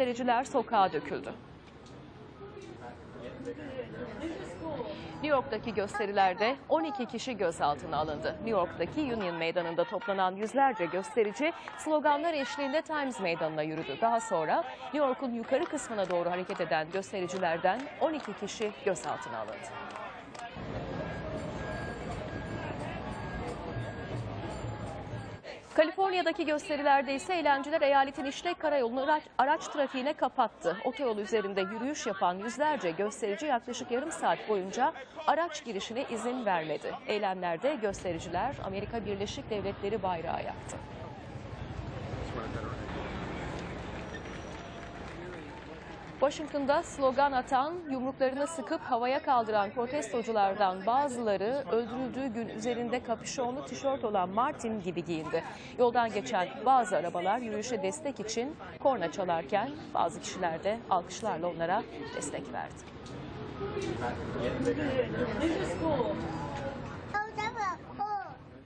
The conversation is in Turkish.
göstericiler sokağa döküldü. New York'taki gösterilerde 12 kişi gözaltına alındı. New York'taki Union Meydanı'nda toplanan yüzlerce gösterici sloganlar eşliğinde Times Meydanı'na yürüdü. Daha sonra New York'un yukarı kısmına doğru hareket eden göstericilerden 12 kişi gözaltına alındı. Kaliforniya'daki gösterilerde ise eğlenceler eyaletin işlek karayolunu araç, araç trafiğine kapattı. Otoyol üzerinde yürüyüş yapan yüzlerce gösterici yaklaşık yarım saat boyunca araç girişine izin vermedi. Eylemlerde göstericiler Amerika Birleşik Devletleri bayrağı yaktı. Washington'da slogan atan, yumruklarını sıkıp havaya kaldıran protestoculardan bazıları öldürüldüğü gün üzerinde kapüşonlu tişört olan Martin gibi giyindi. Yoldan geçen bazı arabalar yürüyüşe destek için korna çalarken bazı kişiler de alkışlarla onlara destek verdi.